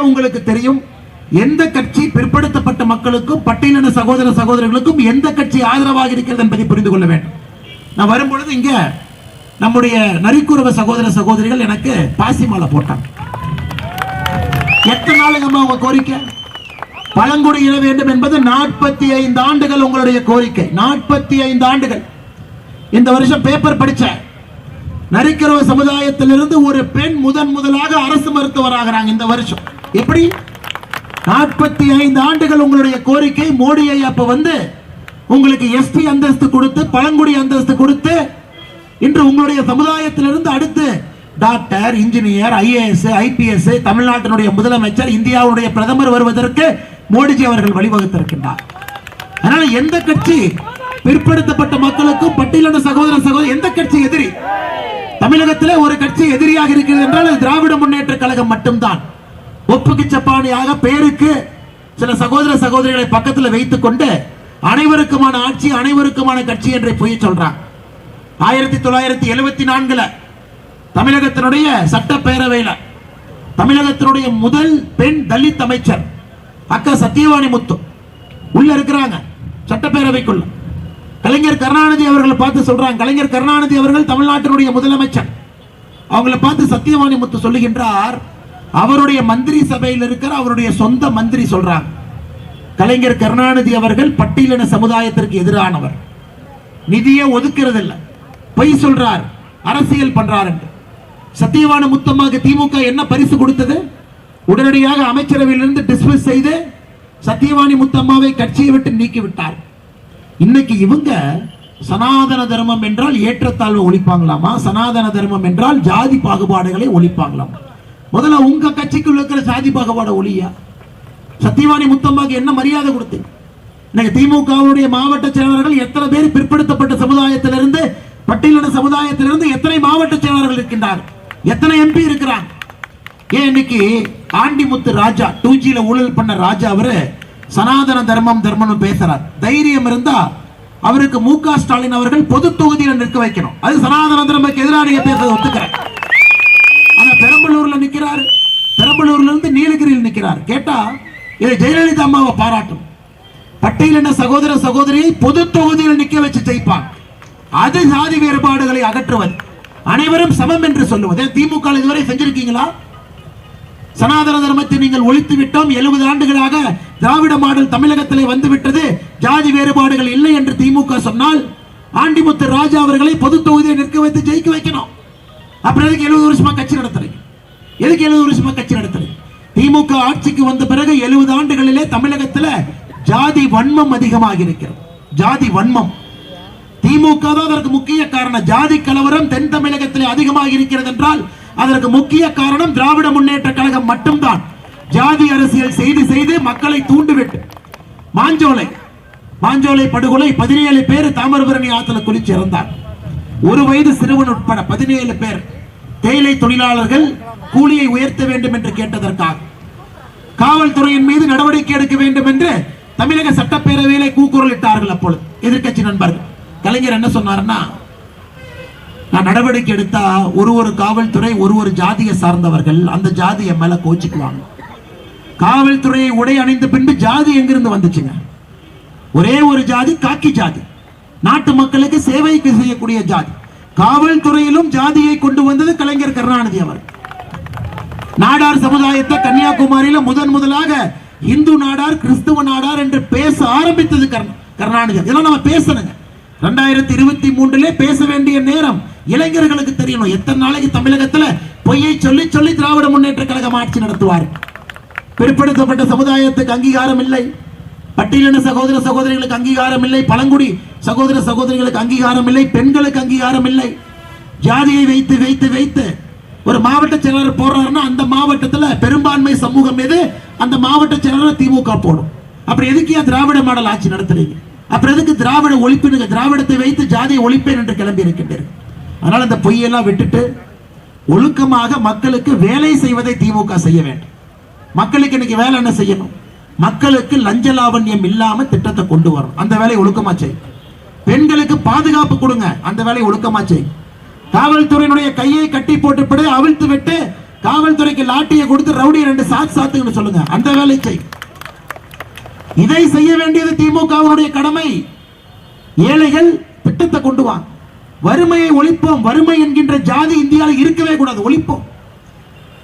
உங்களுக்கு தெரியும். எந்த கட்சி பிற்படுத்தப்பட்ட மக்களுக்கும் பட்டியலின சகோதர சகோதரிகளுக்கும் எந்த கட்சி ஆதரவாக இருக்கிறது என்பதை புரிந்து கொள்ள வேண்டும். நான் வரும்பொழுது இங்க நம்முடைய நரிக்குறவ சகோதர சகோதரிகள் எனக்கு பாசி மாலை போட்டாங்க. எத்தனை நாளுங்கம்மா உங்க கோரிக்கை? பழங்குடி இன வேண்டும் என்பது நாற்பத்தி ஐந்து ஆண்டுகள் உங்களுடைய கோரிக்கை. நாற்பத்தி ஐந்து ஆண்டுகள். இந்த வருஷம் பேப்பர் படிச்சேன் நரிக்கிறவ சமுதாயத்திலிருந்து ஒரு பெண் முதன் முதலாக அரசு மருத்துவராகிறாங்க இந்த வருஷம். எப்படி? நாற்பத்தி ஐந்து ஆண்டுகள் உங்களுடைய கோரிக்கை மோடி ஐயா அப்ப வந்து உங்களுக்கு எஸ்பி அந்தஸ்து கொடுத்து பழங்குடி அந்தஸ்து கொடுத்து இன்று உங்களுடைய சமுதாயத்திலிருந்து அடுத்து டாக்டர் இன்ஜினியர் ஐஏஎஸ் ஐபிஎஸ் தமிழ்நாட்டினுடைய முதலமைச்சர் இந்தியாவுடைய பிரதமர் வருவதற்கு மோடிஜி அவர்கள் வழிவகுத்திருக்கின்றார். அதனால எந்த கட்சி பிற்படுத்தப்பட்ட மக்களுக்கும் பட்டியலின சகோதர சகோதரர் எந்த கட்சி எதிரி? தமிழகத்திலே ஒரு கட்சி எதிரியாக இருக்கிறது என்றால் திராவிட முன்னேற்ற கழகம் மட்டும்தான். ஒப்புக்கு சப்பானியாக பேருக்கு சில சகோதர சகோதரிகளை பக்கத்தில் வைத்துக் கொண்டு அனைவருக்குமான ஆட்சி அனைவருக்குமான கட்சி என்று பொய் சொல்றான் ஆயிரத்தி தொள்ளாயிரத்தி எழுபத்தி நான்குல தமிழகத்தினுடைய சட்டப்பேரவையில் தமிழகத்தினுடைய முதல் பெண் தலித் அமைச்சர் அக்கா சத்தியவாணி முத்து உள்ள இருக்கிறாங்க சட்டப்பேரவைக்குள்ள. கலைஞர் கருணாநிதி அவர்களை பார்த்து சொல்றாங்க கலைஞர் கருணாநிதி அவர்கள் தமிழ்நாட்டினுடைய முதலமைச்சர். அவங்கள பார்த்து சத்தியவாணி முத்து சொல்லுகின்றார் அவருடைய மந்திரி சபையில் இருக்கிற அவருடைய சொந்த மந்திரி சொல்றாங்க. கலைஞர் கருணாநிதி அவர்கள் பட்டியலின சமுதாயத்திற்கு எதிரானவர். நிதியை ஒதுக்கிறது இல்லை பொய் சொல்றார். அரசியல் பண்றார் என்று. சத்தியவான முத்தமாக திமுக என்ன பரிசு கொடுத்தது? உடனடியாக அமைச்சரவையிலிருந்து டிஸ்மிஸ் செய்து சத்தியவாணி முத்தம்மாவை கட்சியை விட்டு நீக்கிவிட்டார். இன்னைக்கு இவங்க சனாதன தர்மம் என்றால் ஏற்றத்தாழ்வு ஒழிப்பாங்களாமா? சனாதன தர்மம் என்றால் ஜாதி பாகுபாடுகளை ஒழிப்பாங்களாமா? முதல்ல உங்க கட்சிக்குள்ள இருக்கிற சாதி பாகுபாடு ஒழியா? சத்தியவாணி முத்தம்மாக்கு என்ன மரியாதை கொடுத்து? இன்னைக்கு திமுகவுடைய மாவட்ட செயலாளர்கள் எத்தனை பேர் பிற்படுத்தப்பட்ட சமுதாயத்திலிருந்து பட்டியலின சமுதாயத்திலிருந்து எத்தனை மாவட்ட செயலாளர்கள் இருக்கின்றார்? எத்தனை எம்பி இருக்கிறாங்க ஏன் இன்னைக்கு ஆண்டிமுத்து ராஜா டூ ஜில ஊழல் பண்ண ராஜா அவரு சனாதன தர்மம் தர்மம்னு பேசுறார். தைரியம் இருந்தா அவருக்கு மு க ஸ்டாலின் அவர்கள் பொது தொகுதியில் நிற்க வைக்கணும். அது சனாதன தர்மக்கு எதிராக நீங்க பேசுறது ஒத்துக்கிறேன். பெரம்பலூர்ல நிக்கிறாரு. பெரம்பலூர்ல இருந்து நீலகிரியில் நிக்கிறார். கேட்டா இதை ஜெயலலிதா அம்மாவை பாராட்டும். பட்டியலின சகோதர சகோதரியை பொது தொகுதியில் நிக்க வச்சு ஜெயிப்பாங்க. அது சாதி வேறுபாடுகளை அகற்றுவது. அனைவரும் சமம் என்று சொல்லுவது. திமுக இதுவரை செஞ்சிருக்கீங்களா? சனாதன தர்மத்தை நீங்கள் ஒழித்து விட்டோம். எழுபது ஆண்டுகளாக திராவிட மாடல் தமிழகத்திலே வந்துவிட்டது ஜாதி வேறுபாடுகள் இல்லை என்று திமுக சொன்னால் ஆண்டிமுத்து ராஜா அவர்களை பொது தொகுதியை நிற்க வைத்து ஜெயிக்க வைக்கணும். அப்புறம் எழுபது வருஷமா கட்சி நடத்துறீங்க? எதுக்கு எழுபது வருஷமா கட்சி நடத்துறீங்க திமுக ஆட்சிக்கு வந்த பிறகு எழுபது ஆண்டுகளிலே தமிழகத்துல ஜாதி வன்மம் அதிகமாக இருக்கிறது. ஜாதி வன்மம். திமுக தான் அதற்கு முக்கிய காரணம். ஜாதி கலவரம் தென் தமிழகத்திலே அதிகமாக இருக்கிறது என்றால் அதற்கு முக்கிய காரணம் திராவிட முன்னேற்ற கழகம் மட்டும்தான். ஜாதி அரசியல் செய்து செய்து மக்களை தூண்டுவிட்டு. மாஞ்சோலை. மாஞ்சோலை படுகொலை பதினேழு பேர் தாமிரபரணி ஆத்துல குளிச்சு இறந்தார் ஒரு வயது சிறுவன் உட்பட பதினேழு பேர் தேயிலை தொழிலாளர்கள் கூலியை உயர்த்த வேண்டும் என்று கேட்டதற்காக காவல்துறையின் மீது நடவடிக்கை எடுக்க வேண்டும் என்று தமிழக சட்டப்பேரவையிலே கூக்குரல் இட்டார்கள் அப்பொழுது. எதிர்க்கட்சி நண்பர்கள் கலைஞர் என்ன சொன்னார்னா நான் நடவடிக்கை எடுத்தா ஒரு ஒரு காவல்துறை ஒரு ஒரு ஜாதியை சார்ந்தவர்கள் அந்த ஜாதி என் மேல கோச்சிக்குவாங்க. காவல்துறையை உடை அணிந்த பின்பு ஜாதி எங்கிருந்து வந்துச்சுங்க? ஒரே ஒரு ஜாதி காக்கி ஜாதி. நாட்டு மக்களுக்கு சேவைக்கு செய்யக்கூடிய ஜாதி. காவல்துறையிலும் ஜாதியை கொண்டு வந்தது கலைஞர் கருணாநிதி அவர். நாடார் சமுதாயத்தை கன்னியாகுமரியில முதன் முதலாக இந்து நாடார் கிறிஸ்துவ நாடார் என்று பேச ஆரம்பித்தது கருணாநிதி இதெல்லாம் நம்ம பேசணுங்க. ரெண்டாயிரத்தி இருபத்தி மூன்றுல பேச வேண்டிய நேரம் இளைஞர்களுக்கு தெரியணும். எத்தனை நாளைக்கு தமிழகத்துல பொய்யை சொல்லி சொல்லி திராவிட முன்னேற்ற கழகம் ஆட்சி நடத்துவார்? பிற்படுத்தப்பட்ட சமுதாயத்துக்கு அங்கீகாரம் இல்லை. பட்டியலின சகோதர சகோதரிகளுக்கு அங்கீகாரம் இல்லை பழங்குடி சகோதர சகோதரிகளுக்கு அங்கீகாரம் இல்லை பெண்களுக்கு அங்கீகாரம் இல்லை ஜாதியை வைத்து வைத்து வைத்து ஒரு மாவட்ட செயலாளர் போடுறாருன்னா அந்த மாவட்டத்தில் பெரும்பான்மை சமூகம் எது? அந்த மாவட்ட செயலாளர் திமுக போடும். அப்புறம் எதுக்கு திராவிட மாடல் ஆட்சி நடத்துறீங்க? அப்புறம் எதுக்கு திராவிட ஒழிப்பு திராவிடத்தை வைத்து ஜாதியை ஒழிப்பேன் என்று கிளம்பி இருக்கின்றீர்கள்? அதனால் அந்த பொய்யெல்லாம் விட்டுட்டு ஒழுக்கமாக மக்களுக்கு வேலை செய்வதை திமுக செய்ய வேண்டும். மக்களுக்கு இன்னைக்கு வேலை என்ன செய்யணும்? மக்களுக்கு லஞ்ச லாவண்யம் இல்லாம திட்டத்தை கொண்டு வரணும். அந்த வேலையை ஒழுக்கமா செய்யும் பெண்களுக்கு பாதுகாப்பு கொடுங்க. அந்த வேலையை ஒழுக்கமா செய்யும் காவல்துறையினுடைய கையை கட்டி போட்டு அவிழ்த்து விட்டு காவல்துறைக்கு லாட்டியை கொடுத்து ரவுடியை ரெண்டு சாத்து சாத்துங்கன்னு சொல்லுங்க. அந்த வேலை செய். இதை செய்ய வேண்டியது திமுகவுடைய கடமை. ஏழைகள் திட்டத்தை கொண்டு வா. வறுமையை ஒழிப்போம். வறுமை என்கின்ற ஜாதி இந்தியாவில் இருக்கவே கூடாது. ஒழிப்போம்.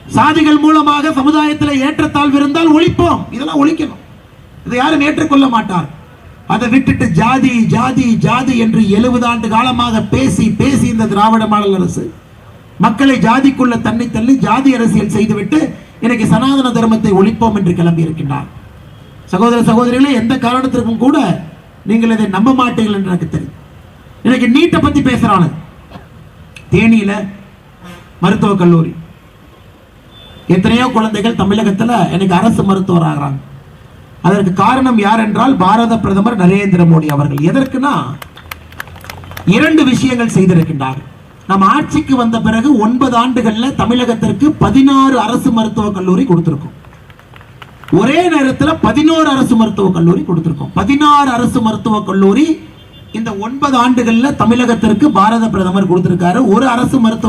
சாதிகள் மூலமாக சமுதாயத்தில் ஏற்றத்தாழ்வு இருந்தால் ஒழிப்போம். இதெல்லாம் ஒழிக்கணும். இதை யாரும் ஏற்றுக்கொள்ள மாட்டார். அதை விட்டுட்டு ஜாதி ஜாதி ஜாதி என்று எழுபது ஆண்டு காலமாக பேசி பேசி இந்த திராவிட மாடல் அரசு. மக்களை ஜாதிக்குள்ள தன்னை தள்ளி ஜாதி அரசியல் செய்துவிட்டு இன்னைக்கு சனாதன தர்மத்தை ஒழிப்போம் என்று கிளம்பி இருக்கின்றார். சகோதர சகோதரிகளே எந்த காரணத்திற்கும் கூட நீங்கள் இதை நம்ப மாட்டீர்கள் என்று எனக்கு தெரியும். இன்னைக்கு நீட்டை பத்தி பேசுறானு. தேனியில மருத்துவக் கல்லூரி. எத்தனையோ குழந்தைகள் தமிழகத்தில் எனக்கு அரசு மருத்துவர் ஆகிறாங்க. அதற்கு காரணம் யார் என்றால் பாரத பிரதமர் நரேந்திர மோடி அவர்கள். எதற்குனா இரண்டு விஷயங்கள் செய்திருக்கின்றார் நம்ம ஆட்சிக்கு வந்த பிறகு ஒன்பது ஆண்டுகளில் தமிழகத்திற்கு பதினாறு அரசு மருத்துவக் கல்லூரி கொடுத்திருக்கோம். ஒரே நேரத்தில் பதினோரு அரசு மருத்துவக் கல்லூரி கொடுத்திருக்கோம். பதினாறு அரசு மருத்துவக் கல்லூரி இந்த ஒன்பது ஆண்டுகளில் தமிழகத்திற்கு பாரத பிரதமர் கொடுத்திருக்காரு. ஒரு அரசு மருத்துவ